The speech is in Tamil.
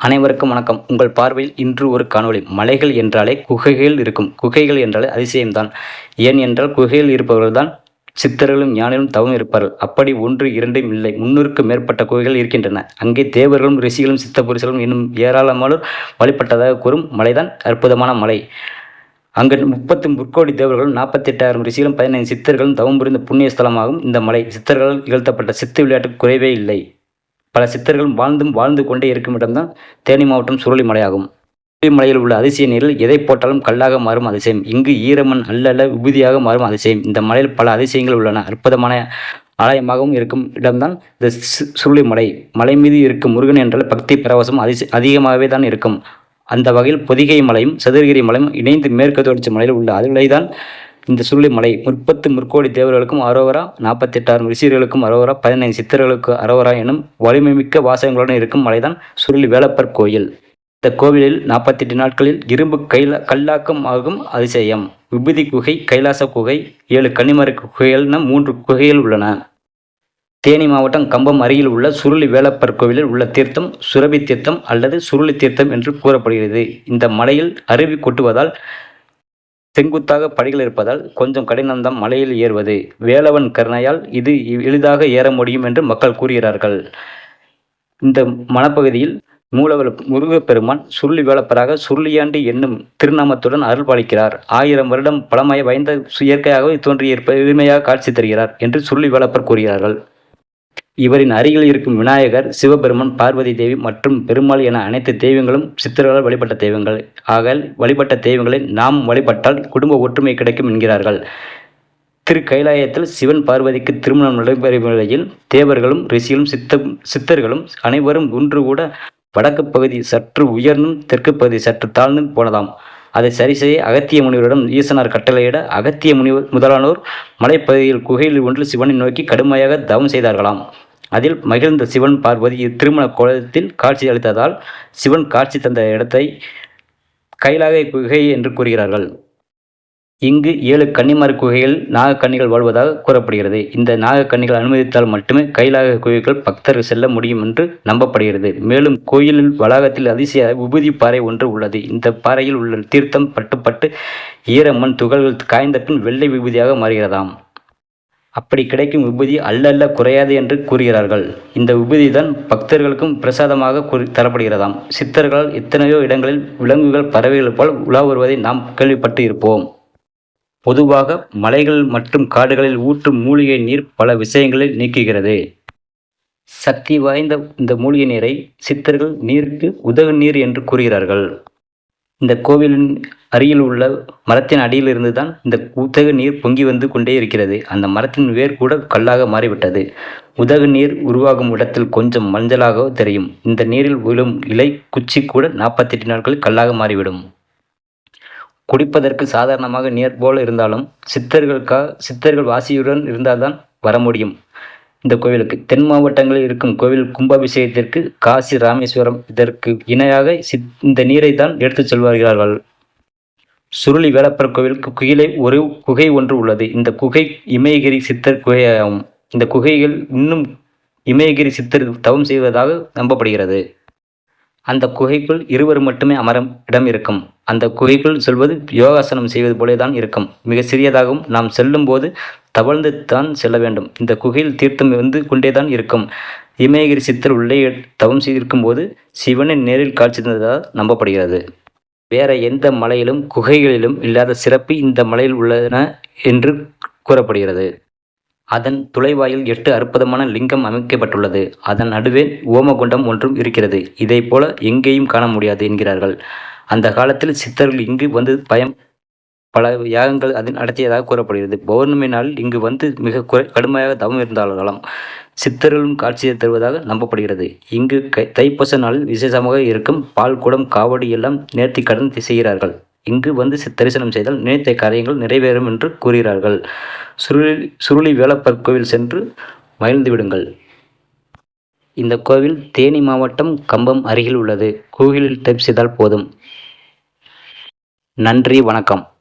அனைவருக்கும் வணக்கம். உங்கள் பார்வையில் இன்று ஒரு காணொளி. மலைகள் என்றாலே குகைகள் இருக்கும். குகைகள் என்றாலே அதிசயம்தான். ஏன் என்றால் குகையில் இருப்பவர்கள்தான் சித்தர்களும் ஞானிகளும் தவம் இருப்பார்கள். அப்படி ஒன்று இரண்டும் இல்லை. முன்னூறுக்கு மேற்பட்ட குகைகள் இருக்கின்றன. அங்கே தேவர்களும் ரிஷிகளும் சித்த புருஷர்களும் இன்னும் ஏராளமானோர் வழிபட்டதாக கூறும் மலைதான் அற்புதமான மலை. அங்கு முப்பத்து முற்கோடி தேவர்களும் நாற்பத்தி எட்டாயிரம் ரிஷிகளும் பதினைந்து சித்தர்களும் தவம் புரிந்த புண்ணிய ஸ்தலமாகும் இந்த மலை. சித்தர்களால் இகழ்த்தப்பட்ட சித்து விளையாட்டு குறைவே இல்லை. பல சித்தர்களும் வாழ்ந்தும் வாழ்ந்து கொண்டே இருக்கும் இடம்தான் தேனி மாவட்டம் சுருளிமலையாகும். சுருளிமலையில் மலையில் உள்ள அதிசய நீரில் எதை போட்டாலும் கல்லாக மாறும் அதிசயம். இங்கு ஈரமண் அல்ல விபூதியாக மாறும் அதிசயம். இந்த மலையில் பல அதிசயங்கள் உள்ளன. அற்புதமான ஆலயமாகவும் இருக்கும் இடம்தான் இந்த சுருளிமலை. சுருளி மலை மலை மீது இருக்கும் முருகன் என்றால் பக்தி பிரவசம் அதிச அதிகமாகவே தான் இருக்கும். அந்த வகையில் பொதிகை மலையும் சதுரகிரி மலையும் இணைந்து மேற்கு தொடர்ச்சி மலையில் உள்ள அதுகளை தான் இந்த சுருளி மலை முப்பத்து முற்கோடி தேவர்களுக்கும் அரோவரா நாற்பத்தெட்டாயிரம் ரிஷியர்களுக்கும் அரோவரா பதினைந்து சித்தர்களுக்கு அரோவரா எனும் வலிமைமிக்க வாசகங்களுடன் இருக்கும் மலைதான் சுருளி வேலப்பர் கோயில். இந்த கோவிலில் நாற்பத்தெட்டு நாட்களில் இரும்பு கைலா கல்லாக்கம் ஆகும் அதிசயம். விபூதி குகை கைலாச குகை ஏழு கன்னிமர குகைகள் என மூன்று குகைகள் உள்ளன. தேனி மாவட்டம் கம்பம் அருகில் உள்ள சுருளி வேலப்பர் கோவிலில் உள்ள தீர்த்தம் சுரபி தீர்த்தம் அல்லது சுருளி தீர்த்தம் என்று கூறப்படுகிறது. இந்த மலையில் அருவி கொட்டுவதால் செங்குத்தாக படிகள் இருப்பதால் கொஞ்சம் கடினம்தான் மலையில் ஏறுவது. வேலவன் கருணையால் இது எளிதாக ஏற முடியும் என்று மக்கள் கூறுகிறார்கள். இந்த மனப்பகுதியில் மூலவர் முருகப்பெருமான் சுருளி வேலப்பராக சுருளியாண்டி என்னும் திருநாமத்துடன் அருள் பாலிக்கிறார். ஆயிரம் வருடம் பழமய வாய்ந்த இயற்கையாகவே தோன்றியிருப்ப எளிமையாக காட்சி தருகிறார் என்று சுருளி வேலப்பர் கூறுகிறார்கள். இவரின் அருகில் இருக்கும் விநாயகர் சிவபெருமன் பார்வதி தேவி மற்றும் பெருமாள் என அனைத்து தெய்வங்களும் சித்தர்களால் வழிபட்ட தெய்வங்கள். ஆக வழிபட்ட தெய்வங்களை நாம் வழிபட்டால் குடும்ப ஒற்றுமை கிடைக்கும் என்கிறார்கள். திரு கைலாயத்தில் சிவன் பார்வதிக்கு திருமணம் நடைபெறும் நிலையில் தேவர்களும் ரிஷிகளும் சித்த சித்தர்களும் அனைவரும் ஒன்று கூட வடக்கு பகுதி சற்று உயர்ந்தும் தெற்கு பகுதி சற்று தாழ்ந்தும் போனதாம். அதை சரி செய்ய அகத்திய முனிவரிடம் ஈசனார் கட்டளையிட அகத்திய முனிவர் முதலானோர் மலைப்பகுதியில் குகையில் ஒன்று சிவனை நோக்கி கடுமையாக தவம் செய்தார்களாம். அதில் மகிழ்ந்த சிவன் பார்வதி திருமண கோலத்தில் காட்சி அளித்ததால் சிவன் காட்சி தந்த இடத்தை கைலாக குகை என்று கூறுகிறார்கள். இங்கு ஏழு கன்னிமார் குகைகள் நாகக்கன்னிகள் வாழ்வதாக கூறப்படுகிறது. இந்த நாகக்கன்னிகள் அனுமதித்தால் மட்டுமே கைலாக குகைகள் பக்தர்கள் செல்ல முடியும் என்று நம்பப்படுகிறது. மேலும் கோயிலில் வளாகத்தில் அதிசய விபூதி பாறை ஒன்று உள்ளது. இந்த பாறையில் உள்ள தீர்த்தம் பட்டுப்பட்டு ஈர ஈரமண் துகள்கள் காய்ந்த பின் வெள்ளை விபூதியாக மாறுகிறதாம். அப்படி கிடைக்கும் விபூதி அல்லல்ல குறையாது என்று கூறுகிறார்கள். இந்த விபூதி தான் பக்தர்களுக்கும் பிரசாதமாக கூறி தரப்படுகிறதாம். சித்தர்களால் எத்தனையோ இடங்களில் விலங்குகள் பறவைகள் போல் உலா வருவதை நாம் கேள்விப்பட்டு இருப்போம். பொதுவாக மலைகள் மற்றும் காடுகளில் ஊற்றும் மூலிகை நீர் பல விஷயங்களை நீக்குகிறது. சக்தி வாய்ந்த இந்த மூலிகை நீரை சித்தர்கள் நீருக்கு உதகு நீர் என்று கூறுகிறார்கள். இந்த கோவிலின் அருகில் உள்ள மரத்தின் அடியிலிருந்து தான் இந்த உதகு நீர் பொங்கி வந்து கொண்டே இருக்கிறது. அந்த மரத்தின் வேர் கூட கல்லாக மாறிவிட்டது. உதகு நீர் உருவாகும் இடத்தில் கொஞ்சம் மஞ்சளாக தெரியும். இந்த நீரில் விழும் இலை குச்சி கூட நாற்பத்தெட்டு நாட்களில் கல்லாக மாறிவிடும். குடிப்பதற்கு சாதாரணமாக நீர் போல இருந்தாலும் சித்தர்களுக்காக சித்தர்கள் வாசியுடன் இருந்தால்தான் வர முடியும். இந்த கோவிலுக்கு தென் மாவட்டங்களில் இருக்கும் கோவில் கும்பாபிஷேகத்திற்கு காசி ராமேஸ்வரம் இதற்கு இணையாக சித் இந்த நீரை தான் எடுத்துச் செல்வார்கள். சுருளி வேலப்பர் கோவிலுக்கு கீழே ஒரு குகை ஒன்று உள்ளது. இந்த குகை இமயகிரி சித்தர் குகையாகும். இந்த குகைகள் இன்னும் இமயகிரி சித்தர் தவம் செய்வதாக நம்பப்படுகிறது. அந்த குகைக்குள் இருவர் மட்டுமே அமரம் இடம் இருக்கும். அந்த குகைக்குள் செல்வது யோகாசனம் செய்வது போலே தான் இருக்கும். மிக சிறியதாகவும் நாம் செல்லும் போது தவழ்ந்து தான் செல்ல வேண்டும். இந்த குகையில் தீர்த்தம் வந்து கொண்டே தான் இருக்கும். இமயகிரி சித்தர் உள்ளே தவம் செய்திருக்கும் போது சிவனை நேரில் காட்சி தந்ததாக நம்பப்படுகிறது. வேற எந்த மலையிலும் குகைகளிலும் இல்லாத சிறப்பு இந்த மலையில் உள்ளன என்று கூறப்படுகிறது. அதன் துளைவாயில் எட்டு அற்புதமான லிங்கம் அமைக்கப்பட்டுள்ளது. அதன் நடுவே ஓமகுண்டம் ஒன்றும் இருக்கிறது. இதை போல எங்கேயும் காண முடியாது என்கிறார்கள். அந்த காலத்தில் சித்தர்கள் இங்கு வந்து பயம் பல யாகங்கள் அதில் நடத்தியதாக கூறப்படுகிறது. பௌர்ணமி நாளில் இங்கு வந்து மிக குறை கடுமையாக தவம் இருந்தார்களாம் சித்தர்களும் காட்சியை தருவதாக நம்பப்படுகிறது. இங்கு கை தைப்பூச நாளில் விசேஷமாக இருக்கும் பால் குடம் காவடி எல்லாம் நேர்த்தி கடன் செய்கிறார்கள் இங்கு வந்து தரிசனம் செய்தால் நினைத்த காரியங்கள் நிறைவேறும் என்று கூறுகிறார்கள். சுருளி சுருளி வேலப்பர் கோவில் சென்று மகிழ்ந்து விடுங்கள். இந்த கோவில் தேனி மாவட்டம் கம்பம் அருகில் உள்ளது. கூகிளில் டைப் செய்தால் போதும். நன்றி வணக்கம்.